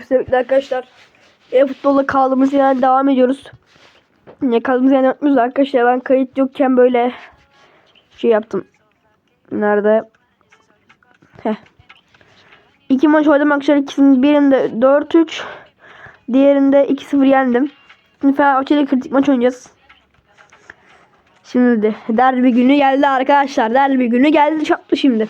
Sevgili arkadaşlar. E-futbolla kaldığımız yerden devam ediyoruz. Ne kaldığımız yerden yapmıyoruz arkadaşlar. Ben kayıt yokken böyle şey yaptım. Nerede? Heh. İki maç oynadım arkadaşlar. İkisinin birinde 4-3. Diğerinde 2-0 yendim. Şimdi Fenerbahçe'yle kritik maç oynayacağız. Şimdi de derbi günü geldi arkadaşlar. Derbi günü geldi çattı şimdi.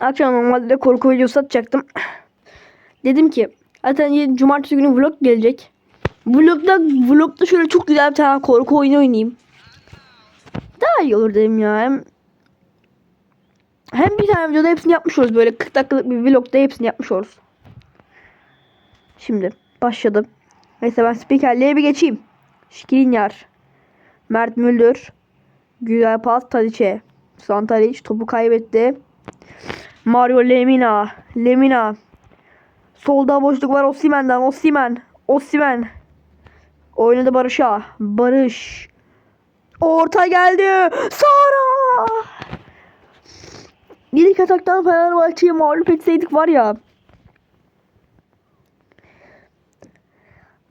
Akşam normalde korku videosu atacaktım. Dedim ki zaten cumartesi günü vlog gelecek. Vlogda vlogda şöyle çok güzel bir tane korku oyunu oynayayım. Daha iyi olur dedim ya. Hem, hem bir tane videoda hepsini yapmış oluruz. Böyle 40 dakikalık bir vlogda hepsini yapmış oluruz. Şimdi başladım. Neyse ben spikerliğe bir geçeyim. Şikrinyar. Mert Müldür. Güzel pas Tadiç'e. Santaric topu kaybetti. Mario Lemina. Lemina. Solda boşluk var Osimen'den. Osimen. Osimen. Oynadı Barış'a. Barış. Orta geldi. Sara. İlk ataktan Fenerbahçe'yi mağlup etseydik var ya.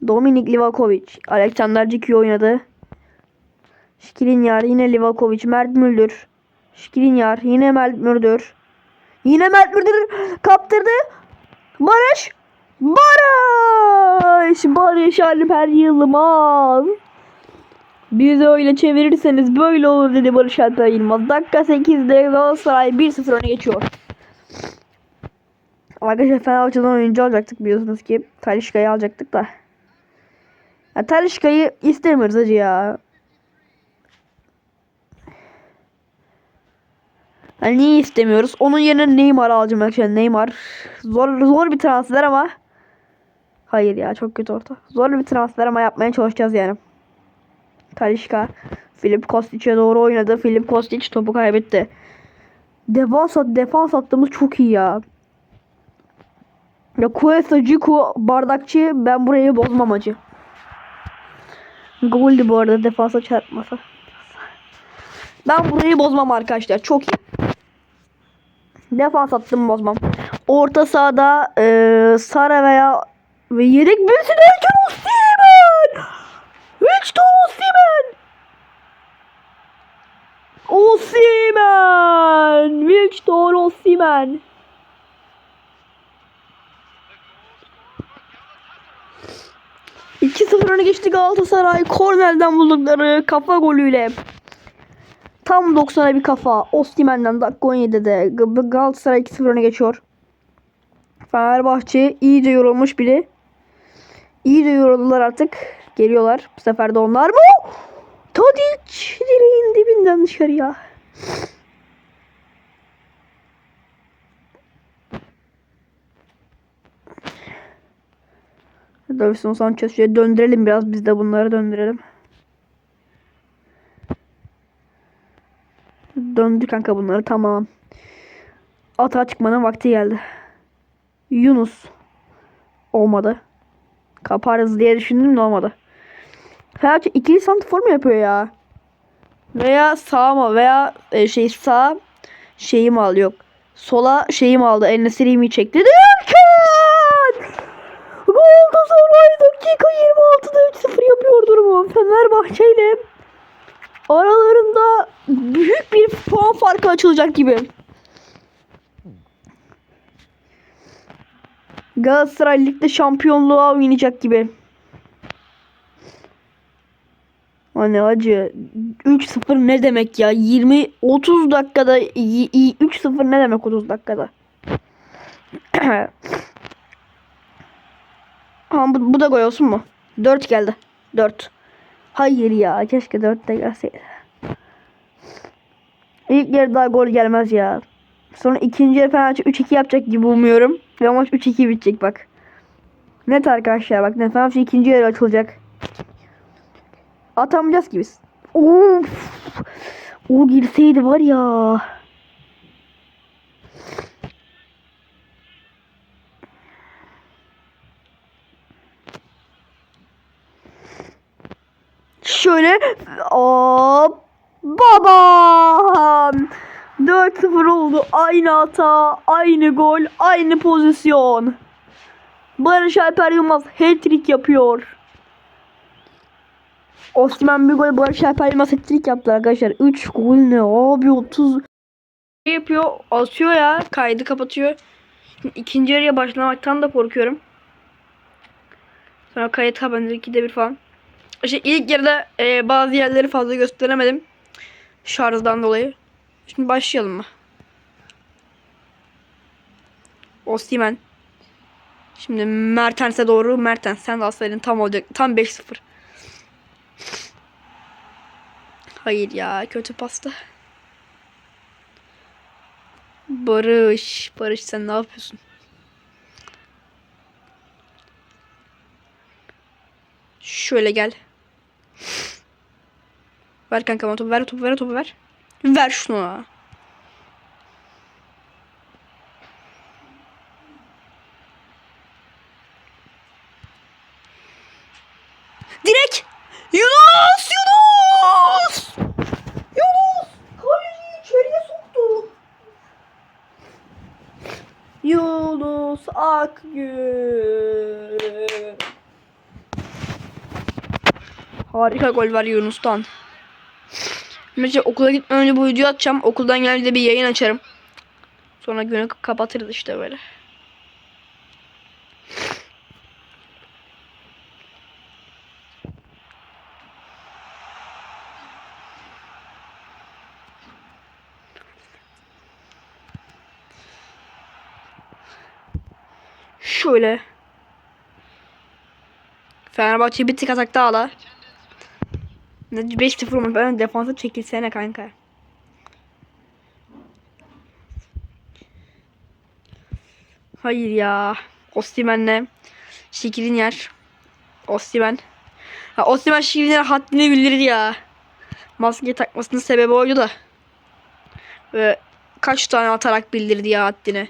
Dominik Livakovic. Alexander Ciki oynadı. Şikrinyar yine Livakovic. Mert Müldür. Şikrinyar yine Mert Müldür. Yine Mert Müldür kaptırdı. Barış. Barış. Barış Alper Yılmaz. Biz öyle çevirirseniz böyle olur dedi Barış Alper Yılmaz. Dakika 8'de Galatasaray 1-0 öne geçiyor. Arkadaşlar Fenerbahçe'den oyuncu alacaktık biliyorsunuz ki. Talişka'yı alacaktık da. Ya Talişka'yı istemiyoruz hacı ya. Yani niye istemiyoruz? Onun yerine Neymar alacağım arkadaşlar. Neymar. Zor zor bir transfer ama. Hayır ya çok kötü orta. Zor bir transfer ama yapmaya çalışacağız yani. Talişka. Filip Kostic'e doğru oynadı. Filip Kostic topu kaybetti. Defans, at- defans attığımız çok iyi ya. Ya Kuesa, Ciku, Bardakçı ben burayı bozmam acı. Goldü bu arada defansa çarpmasa. Ben burayı bozmam arkadaşlar. Çok iyi. Defans attım bozmam. Orta sahada eee Sara veya ve yedek birisi derken Osimhen! Victor Osimhen! Osimhen! Victor Osimhen! İki 0 öne geçti Galatasaray. Kornel'den buldukları kafa golüyle. Tam 90'a bir kafa. Osimhen'den dakika 17'de G- Galatasaray 2-0 öne geçiyor. Fenerbahçe iyice yorulmuş biri. İyice yoruldular artık. Geliyorlar. Bu sefer de onlar mı? Tadic direğin dibinden dışarıya. Davison Sanchez şöyle döndürelim biraz biz de bunları döndürelim. Döndü kanka bunları tamam. Atağa çıkmanın vakti geldi. Yunus. Olmadı. Kaparız diye düşündüm de olmadı. Fenerbahçe ikili santifor mu yapıyor ya? Veya sağ mı? Veya e, şey sağ şeyi mi aldı yok. Sola şeyi mi aldı? Eline mi çekti. Derken! Galatasaray dakika 26'da 3-0 yapıyor durumu. Fenerbahçe ile aralarında büyük bir puan farkı açılacak gibi. Galatasaray ligde şampiyonluğa oynayacak gibi. Hani acı 3-0 ne demek ya? 20 30 dakikada y- y- 3-0 ne demek 30 dakikada? Ha bu, bu da gol olsun mu? 4 geldi. 4. Hayır ya keşke 4 de gelseydi. İlk yarı daha gol gelmez ya. Sonra ikinci yarı Fenerbahçe 3-2 yapacak gibi umuyorum. Ve maç 3-2 bitecek bak. Net arkadaşlar bak net Fenerbahçe ikinci yarı açılacak. Atamayacağız ki biz. Of. O girseydi var ya. Şöyle hop babam 4-0 oldu. Aynı hata, aynı gol, aynı pozisyon. Barış Alper Yılmaz hat-trick yapıyor. Osman bir gol Barış Alper Yılmaz hat-trick yaptı arkadaşlar. 3 gol ne abi 30 şey yapıyor atıyor ya kaydı kapatıyor. Şimdi ikinci yarıya başlamaktan da korkuyorum. Sonra kayıt kapandı ikide bir falan. İşte ilk yarıda e, bazı yerleri fazla gösteremedim. Şarjdan dolayı. Şimdi başlayalım mı? Osimhen. Şimdi Mertens'e doğru. Mertens sen alsaydın tam olacak. Tam 5-0. Hayır ya kötü pasta. Barış. Barış sen ne yapıyorsun? Şöyle gel. Ver kanka bana topu ver topu ver topu ver. Ver şunu. Direkt. Yunus! Yunus! Yunus! Kaleci içeriye soktu. Yunus Akgün. Harika gol var Yunus'tan. Mesela okula gitmeden önce bu videoyu atacağım. Okuldan gelince bir yayın açarım. Sonra günü kapatırız işte böyle. Şöyle. Fenerbahçe bir tık atakta hala. 5-0 olmuş. Ben defansa çekilsene kanka. Hayır ya. Osimhen'le Şikrin yer. Osimhen. Ha, Osimhen Şikrin'e haddini bildirdi ya. Maske takmasının sebebi oydu da. Ve kaç tane atarak bildirdi ya haddini.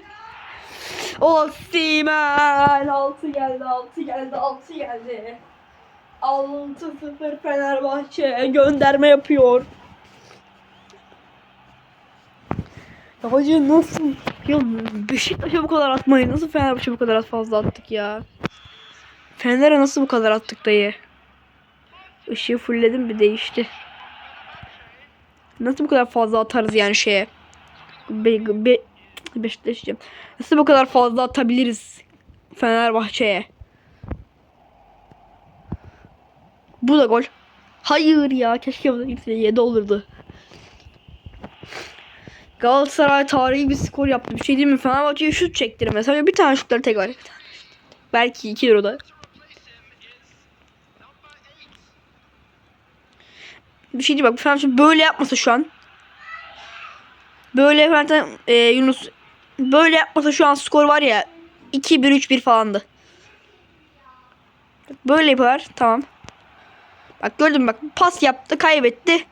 Osimhen 6 geldi 6 geldi 6 geldi. 6-0 Fenerbahçe gönderme yapıyor. Ya hacı nasıl? Ya Beşiktaş'a bu kadar atmayı nasıl Fenerbahçe bu kadar fazla attık ya? Fener'e nasıl bu kadar attık dayı? Işığı fullledim bir değişti. Nasıl bu kadar fazla atarız yani şeye? Be, be, Beşiktaş diyeceğim. Nasıl bu kadar fazla atabiliriz Fenerbahçe'ye? Bu da gol. Hayır ya keşke bu da gitse 7 olurdu. Galatasaray tarihi bir skor yaptı. Bir şey değil mi? Fenerbahçe'ye şut çektirir mesela. Bir tane şutları tek var. Belki 2 euro Bir şey değil bak. Fenerbahçe böyle yapmasa şu an. Böyle zaten e, Yunus böyle yapmasa şu an skor var ya 2-1-3-1 falandı. Böyle yapar. Tamam. Bak gördün bak pas yaptı kaybetti.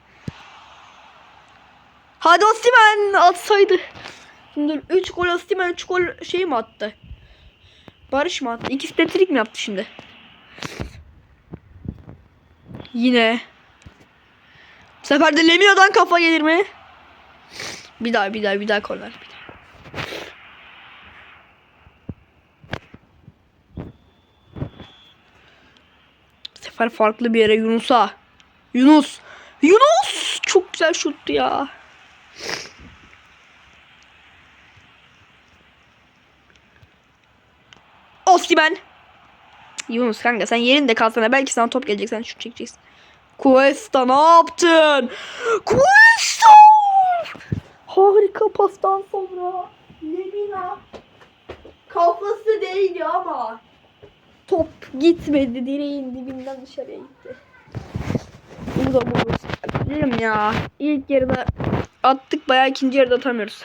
Hadi Osimhen atsaydı. Şimdi 3 gol Osimhen 3 gol şey mi attı? Barış mı attı? İkisi de trik mi yaptı şimdi? Yine. Bu sefer de Lemio'dan kafa gelir mi? Bir daha bir daha bir daha korner. Bir daha. Sefer farklı bir yere Yunus'a. Yunus. Yunus! Çok güzel şuttu ya. Osimhen. Yunus kanka sen yerinde kalsana belki sana top gelecek sen şut çekeceksin. Cuesta ne yaptın? Cuesta! Harika pastan sonra Lemina kafası değdi ama top gitmedi direğin dibinden dışarıya gitti. Bu da bu. Dedim ya ilk yarıda attık bayağı ikinci yarıda atamıyoruz.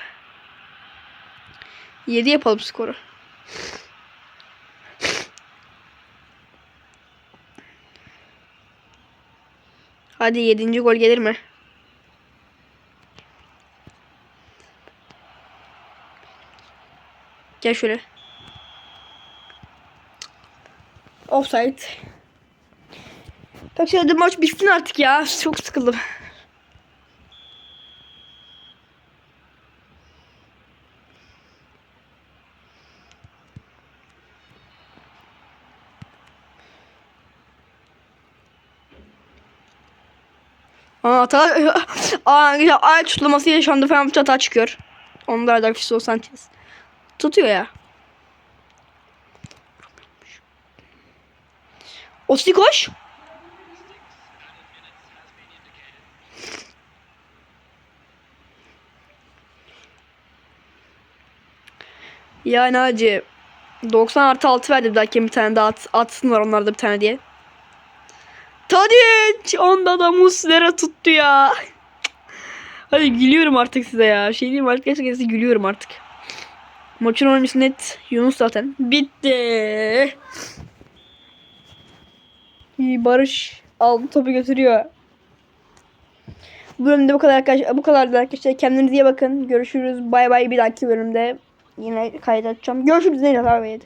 7 yapalım skoru. Hadi 7. gol gelir mi? Gel şöyle. Offside. Kaç hadi maç bitsin artık ya. Çok sıkıldım. Aa, hata, aa, güzel. Ay tutulması yaşandı. Fenerbahçe hata çıkıyor. Onlar da Fiso Sanchez. Tutuyor ya. Osti koş. Yani hacı 90 artı 6 verdi bir dahaki bir tane daha at, atsın var onlarda bir tane diye. Tadic! Onda da Muslera tuttu ya. Hadi gülüyorum artık size ya. Şey diyeyim artık gerçekten size gülüyorum artık. Maçın oyuncusu net Yunus zaten. Bitti. Barış aldı topu götürüyor. Bu bölümde bu kadar arkadaşlar. Bu kadar arkadaşlar. Kendinize iyi bakın. Görüşürüz. Bay bay bir dahaki bölümde. Yine kaydedeceğim. Görüşürüz. Neyle abi.